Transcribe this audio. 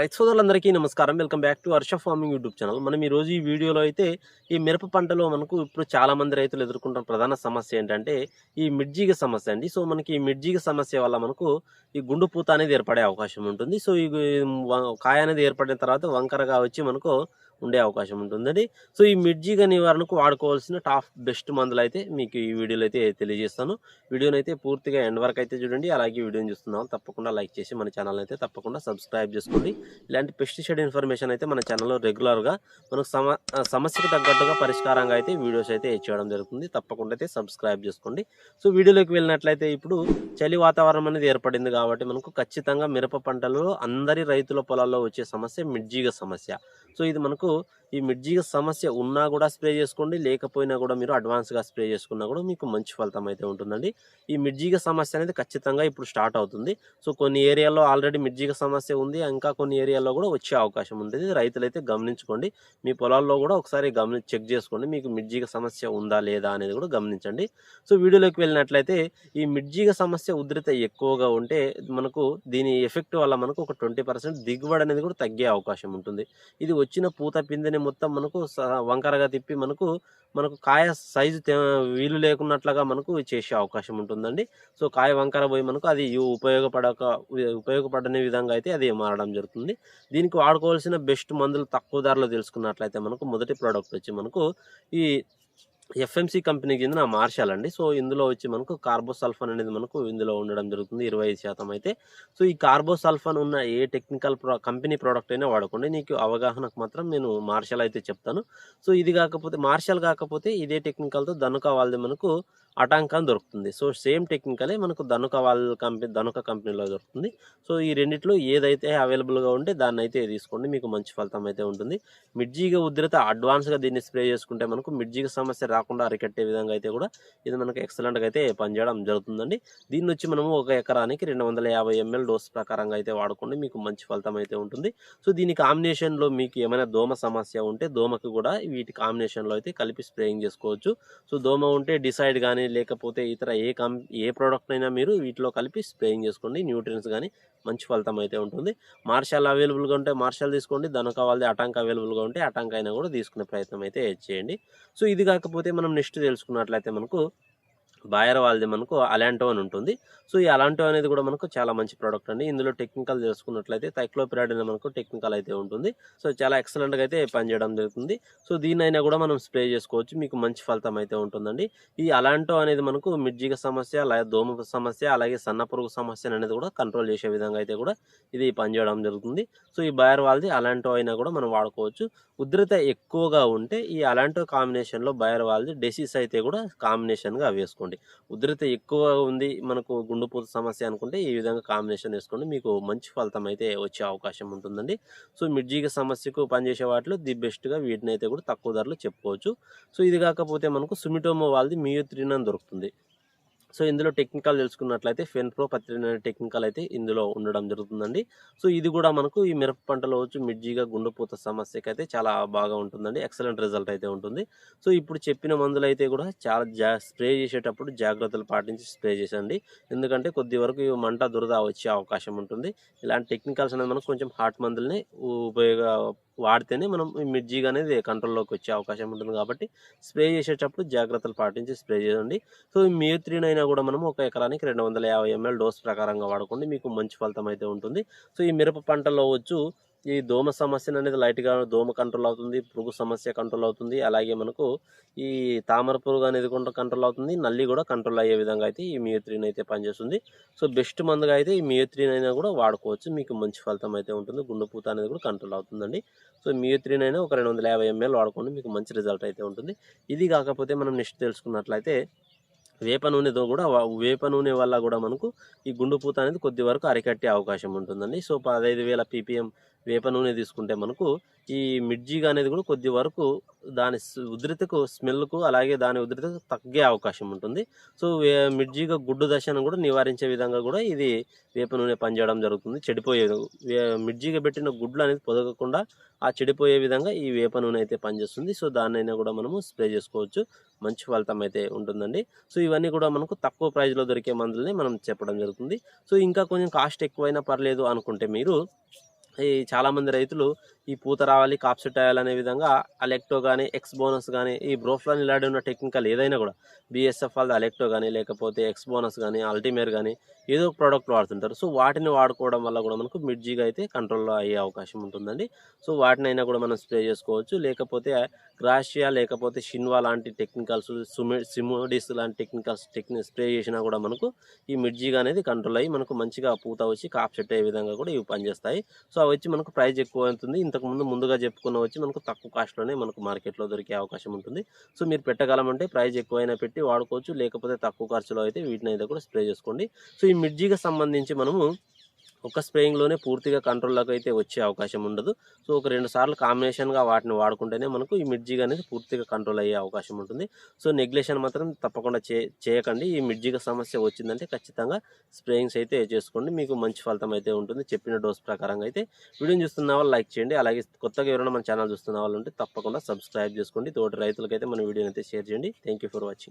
రైతు సోదరులందరికీ నమస్కారం. Welcome back to Harsha farming YouTube channel. మనం ఈరోజు రోజు ఈ వీడియోలో అయితే ఈ మిరప పంటలో మనకు ఇప్పుడు చాలామంది రైతులు ఎదుర్కొంటున్న ప్రధాన సమస్య ఏంటంటే ఈ మిడ్జీగ సమస్య అండి. సో మనకి ఈ మిడ్జీగ సమస్య వల్ల మనకు ఈ గుండు పూత అనేది ఏర్పడే అవకాశం ఉంటుంది. సో ఈ కాయ అనేది ఏర్పడిన తర్వాత వంకరగా వచ్చి మనకు ఉండే అవకాశం ఉంటుందండి. సో ఈ మిడ్జిగ నివారణకు వాడుకోవాల్సిన టాప్ బెస్ట్ మందులు అయితే మీకు ఈ వీడియోలో అయితే తెలియజేస్తాను. వీడియోని అయితే పూర్తిగా ఎండ్ వరకు అయితే చూడండి. అలాగే వీడియోని చూస్తున్నాం. తప్పకుండా లైక్ చేసి మన ఛానల్ అయితే తప్పకుండా సబ్స్క్రైబ్ చేసుకోండి. ఇలాంటి పెస్టిసైడ్ ఇన్ఫర్మేషన్ అయితే మన ఛానల్లో రెగ్యులర్గా మనకు సమ సమస్యకు తగ్గట్టుగా పరిష్కారంగా అయితే వీడియోస్ అయితే చేయడం జరుగుతుంది. తప్పకుండా అయితే సబ్స్క్రైబ్ చేసుకోండి. సో వీడియోలోకి వెళ్ళినట్లయితే ఇప్పుడు చలి వాతావరణం అనేది ఏర్పడింది కాబట్టి మనకు ఖచ్చితంగా మిరప పంటలలో అందరి రైతుల పొలాల్లో వచ్చే సమస్య మిడ్జీగ సమస్య. సో ఇది మనకు ఈ మిడ్జీగ సమస్య ఉన్నా కూడా స్ప్రే చేసుకోండి లేకపోయినా కూడా మీరు అడ్వాన్స్గా స్ప్రే చేసుకున్నా కూడా మీకు మంచి ఫలితం అయితే ఉంటుందండి. ఈ మిడ్జీగ సమస్య అనేది ఖచ్చితంగా ఇప్పుడు స్టార్ట్ అవుతుంది. సో కొన్ని ఏరియాలో ఆల్రెడీ మిర్జీగ సమస్య ఉంది. ఇంకా కొన్ని ఏరియాలో కూడా వచ్చే అవకాశం ఉంటుంది. రైతులైతే గమనించుకోండి. మీ పొలాల్లో కూడా ఒకసారి గమని చెక్ చేసుకోండి. మీకు మిర్జీగ సమస్య ఉందా లేదా అనేది కూడా గమనించండి. సో వీడియోలోకి వెళ్ళినట్లయితే ఈ మిర్జీగ సమస్య ఉధృత ఎక్కువగా ఉంటే మనకు దీని ఎఫెక్ట్ వల్ల మనకు ఒక ట్వంటీ పర్సెంట్ దిగుబడి అనేది కూడా తగ్గే అవకాశం ఉంటుంది. ఇది వచ్చిన పూత పిందిని మొత్తం మనకు వంకరగా తిప్పి మనకు మనకు కాయ సైజు తే- వీలు లేకున్నట్లుగా మనకు చేసే అవకాశం ఉంటుందండి. సో కాయ వంకర పోయి మనకు అది ఉపయోగపడక ఉపయోగపడని విధంగా అయితే అది మారడం జరుగుతుంది. దీనికి వాడుకోవాల్సిన బెస్ట్ మందులు తక్కువ ధరలో తెలుసుకున్నట్లయితే మనకు మొదటి ప్రోడక్ట్ వచ్చి మనకు ఈ ఎఫ్ఎంసి కంపెనీకి చెందిన మార్షల్ అండి సో ఇందులో వచ్చి మనకు కార్బోసల్ఫాన్ అనేది మనకు ఇందులో ఉండడం జరుగుతుంది. ఇరవై ఐదు శాతం అయితే. సో ఈ కార్బోసల్ఫాన్ ఉన్న ఏ టెక్నికల్ ప్రో కంపెనీ ప్రోడక్ట్ అయినా వాడుకోండి. నీకు అవగాహనకు మాత్రం నేను మార్షల్ అయితే చెప్తాను. సో ఇది కాకపోతే మార్షల్ కాకపోతే ఇదే టెక్నికల్తో ధనుక వాళ్ళది మనకు అటాంకా అని దొరుకుతుంది. సో సేమ్ టెక్నికలే మనకు ధనుక వాళ్ళ కంపెనీ ధనుక కంపెనీలో దొరుకుతుంది. సో ఈ రెండిట్లో ఏదైతే అవైలబుల్గా ఉంటే దాన్ని అయితే తీసుకోండి. మీకు మంచి ఫలితం అయితే ఉంటుంది. మిడ్జీగ ఉధృత అడ్వాన్స్గా దీన్ని స్ప్రే చేసుకుంటే మనకు మిడ్జీగ సమస్య రాకుండా అరికట్టే విధంగా అయితే కూడా ఇది మనకు ఎక్సలెంట్గా అయితే పనిచేయడం జరుగుతుందండి. దీన్ని వచ్చి మనము ఒక ఎకరానికి రెండు వందల యాభై ఎంఎల్ డోస్ ప్రకారంగా అయితే వాడుకోండి. మీకు మంచి ఫలితం అయితే ఉంటుంది. సో దీని కాంబినేషన్లో మీకు ఏమైనా దోమ సమస్య ఉంటే దోమకు కూడా వీటి కాంబినేషన్లో అయితే కలిపి స్ప్రేయింగ్ చేసుకోవచ్చు. సో దోమ ఉంటే డిసైడ్ కానీ లేకపోతే ఇతర ఏ కం ఏ ప్రోడక్ట్ అయినా మీరు వీటిలో కలిపి స్ప్రేయింగ్ చేసుకోండి. న్యూట్రియన్స్ కానీ మంచి ఫలితం అయితే ఉంటుంది. మార్షల్ అవైలబుల్గా ఉంటే మార్షల్ తీసుకోండి. దనక వాళ్ళది అటాంక్ అవైలబుల్గా ఉంటే అటాంక్ అయినా కూడా తీసుకునే ప్రయత్నం అయితే చేయండి. సో ఇది కాకపోతే మనం నెక్స్ట్ తెలుసుకున్నట్లయితే మనకు బాయర్ వాళ్ళది మనకు అలాంటో అని ఉంటుంది. సో ఈ అలాంటో అనేది కూడా మనకు చాలా మంచి ప్రోడక్ట్ అండి. ఇందులో టెక్నికల్ తెలుసుకున్నట్లయితే థైక్లోపిరాడ్ అనే మనకు టెక్నికల్ అయితే ఉంటుంది. సో చాలా ఎక్సలెంట్గా అయితే పనిచేయడం జరుగుతుంది. సో దీనైనా కూడా మనం స్ప్రే చేసుకోవచ్చు. మీకు మంచి ఫలితం అయితే ఉంటుందండి. ఈ అలాంటో అనేది మనకు మిర్జిగ సమస్య అలాగే దోమ సమస్య అలాగే సన్న పురుగు సమస్య అనేది కూడా కంట్రోల్ చేసే విధంగా అయితే కూడా ఇది పనిచేయడం జరుగుతుంది. సో ఈ బయర్ వాళ్ళది అలాంటో అయినా కూడా మనం వాడుకోవచ్చు. ఉధృత ఎక్కువగా ఉంటే ఈ అలాంటో కాంబినేషన్లో బయర్ వాళ్ళది డెసిస్ అయితే కూడా కాంబినేషన్గా వేసుకోండి ఉధృత ఎక్కువ ఉంది మనకు గుండెపోత సమస్య అనుకుంటే ఈ విధంగా కాంబినేషన్ వేసుకోండి. మీకు మంచి ఫలితం అయితే వచ్చే అవకాశం ఉంటుందండి. సో మిర్జీగ సమస్యకు పనిచేసే వాటిలో ది బెస్ట్గా వీటిని అయితే కూడా తక్కువ ధరలో చెప్పుకోవచ్చు. సో ఇది కాకపోతే మనకు సుమిటోమో వాళ్ళది మియోత్రిన్ అని దొరుకుతుంది. సో ఇందులో టెక్నికల్ తెలుసుకున్నట్లయితే ఫెన్ ప్రో పత్రిన్ టెక్నికల్ అయితే ఇందులో ఉండడం జరుగుతుందండి. సో ఇది కూడా మనకు ఈ మిరప పంటలో వచ్చి మిర్జీగా గుండెపోత సమస్యకి అయితే చాలా బాగా ఉంటుందండి. ఎక్సలెంట్ రిజల్ట్ అయితే ఉంటుంది. సో ఇప్పుడు చెప్పిన మందులు అయితే కూడా చాలా జా స్ప్రే చేసేటప్పుడు జాగ్రత్తలు పాటించి స్ప్రే చేసండి. ఎందుకంటే కొద్ది వరకు ఈ మంట దురద వచ్చే అవకాశం ఉంటుంది. ఇలాంటి టెక్నికల్స్ అనేది మనకు కొంచెం హార్ట్ మందుల్ని ఉపయోగ వాడితేనే మనం ఈ మిర్జీగా అనేది కంట్రోల్లోకి వచ్చే అవకాశం ఉంటుంది కాబట్టి స్ప్రే చేసేటప్పుడు జాగ్రత్తలు పాటించి స్ప్రే చేయండి. సో ఈ మియోత్రిన్ అయినా కూడా మనం ఒక ఎకరానికి రెండు వందల యాభై ఎంఎల్ డోస్ ప్రకారంగా వాడుకోండి. మీకు మంచి ఫలితం అయితే ఉంటుంది. సో ఈ మిరప పంటలో వచ్చు ఈ దోమ సమస్య అనేది లైట్గా దోమ కంట్రోల్ అవుతుంది పురుగు సమస్య కంట్రోల్ అవుతుంది అలాగే మనకు ఈ తామర పురుగు అనేది కూడా కంట్రోల్ అవుతుంది నల్లి కూడా కంట్రోల్ అయ్యే విధంగా అయితే ఈ మియోత్రిన్ అయితే పనిచేస్తుంది. సో బెస్ట్ మందుగా అయితే ఈ మియోత్రిన్ అయినా కూడా వాడుకోవచ్చు మీకు మంచి ఫలితం అయితే ఉంటుంది గుండెపూత అనేది కూడా కంట్రోల్ అవుతుందండి. సో మియోత్రిన్ అయినా ఒక రెండు వందల యాభై ఎంఎల్ వాడుకోండి మీకు మంచి రిజల్ట్ అయితే ఉంటుంది. ఇది కాకపోతే మనం నెక్స్ట్ తెలుసుకున్నట్లయితే వేప నూనెతో కూడా వేప నూనె వల్ల కూడా మనకు ఈ గుండెపూత అనేది కొద్ది వరకు అరికట్టే అవకాశం ఉంటుందండి. సో పదహైదు వేల పీపీఎం వేప నూనె తీసుకుంటే మనకు ఈ మిర్జీగా అనేది కూడా కొద్ది వరకు దాని ఉధృతకు స్మెల్కు అలాగే దాని ఉధృతకు తగ్గే అవకాశం ఉంటుంది. సో వే- మిర్జీగా గుడ్డు దశను కూడా నివారించే విధంగా కూడా ఇది వేప నూనె పనిచేయడం జరుగుతుంది. చెడిపోయే వే- మిర్జీగా పెట్టిన గుడ్లు అనేది పొదగకుండా ఆ చెడిపోయే విధంగా ఈ వేప నూనె అయితే పనిచేస్తుంది. సో దాన్నైనా కూడా మనము స్ప్రే చేసుకోవచ్చు. మంచి ఫలితం అయితే ఉంటుందండి. సో ఇవన్నీ కూడా మనకు తక్కువ ప్రైజ్లో దొరికే మందులని మనం చెప్పడం జరుగుతుంది. సో ఇంకా కొంచెం కాస్ట్ ఎక్కువైనా పర్లేదు అనుకుంటే మీరు ఈ చాలామంది రైతులు ఈ పూత రావాలి కాప్సెట్ అనే విధంగా అలెక్టో కానీ ఎక్స్ బోనస్ కానీ ఈ బ్రోఫ్లాన్ ఇలాంటి ఉన్న టెక్నికల్ ఏదైనా కూడా బిఎస్ఎఫ్ వాళ్ళది అలెక్టో కానీ లేకపోతే ఎక్స్ బోనస్ కానీ అల్టిమేర్ కానీ ఏదో ఒక ప్రోడక్ట్ వాడుతుంటారు. సో వాటిని వాడుకోవడం వల్ల కూడా మనకు మిడ్జీగా అయితే కంట్రోల్లో అయ్యే అవకాశం ఉంటుందండి. సో వాటినైనా కూడా మనం స్ప్రే చేసుకోవచ్చు. లేకపోతే గ్రాషియా లేకపోతే షిన్వా లాంటి టెక్నికల్స్ సుమి సిమోడిస్ లాంటి టెక్నికల్స్ టెక్ని స్ప్రే చేసినా కూడా మనకు ఈ మిడ్జీగా అనేది కంట్రోల్ అయ్యి మనకు మంచిగా పూత వచ్చి కాప్ సెట్ అయ్యే విధంగా కూడా ఇవి పనిచేస్తాయి. సో అవి వచ్చి మనకు ప్రైస్ ఎక్కువ అవుతుంది. ఇంతకుముందు ముందుగా చెప్పుకున్న వచ్చి మనకు తక్కువ కాస్ట్లోనే మనకు మార్కెట్లో దొరికే అవకాశం ఉంటుంది. సో మీరు పెట్టగలమంటే ప్రైస్ ఎక్కువైనా పెట్టి వాడుకోవచ్చు. లేకపోతే తక్కువ ఖర్చులో అయితే వీటిని అయితే కూడా స్ప్రే చేసుకోండి. సో ఈ మిర్జీకి సంబంధించి మనము ఒక స్ప్రేయింగ్లోనే పూర్తిగా కంట్రోల్లోకి అయితే వచ్చే అవకాశం ఉండదు. సో ఒక రెండు సార్లు కాంబినేషన్గా వాటిని వాడుకుంటేనే మనకు ఈ మిర్జీగా అనేది పూర్తిగా కంట్రోల్ అయ్యే అవకాశం ఉంటుంది. సో నెగ్లేషన్ మాత్రం తప్పకుండా చే చేయకండి. ఈ మిర్జీగా సమస్య వచ్చిందంటే ఖచ్చితంగా స్ప్రేయింగ్స్ అయితే చేసుకోండి. మీకు మంచి ఫలితం అయితే ఉంటుంది. చెప్పిన డోస్ ప్రకారంగా అయితే వీడియోని చూస్తున్న వాళ్ళు లైక్ చేయండి. అలాగే కొత్తగా ఎవరైనా మన ఛానల్ చూస్తున్న వాళ్ళు ఉంటే తప్పకుండా సబ్స్క్రైబ్ చేసుకోండి. తోటి రైతులకైతే మన వీడియోని అయితే షేర్ చేయండి. Thank you for watching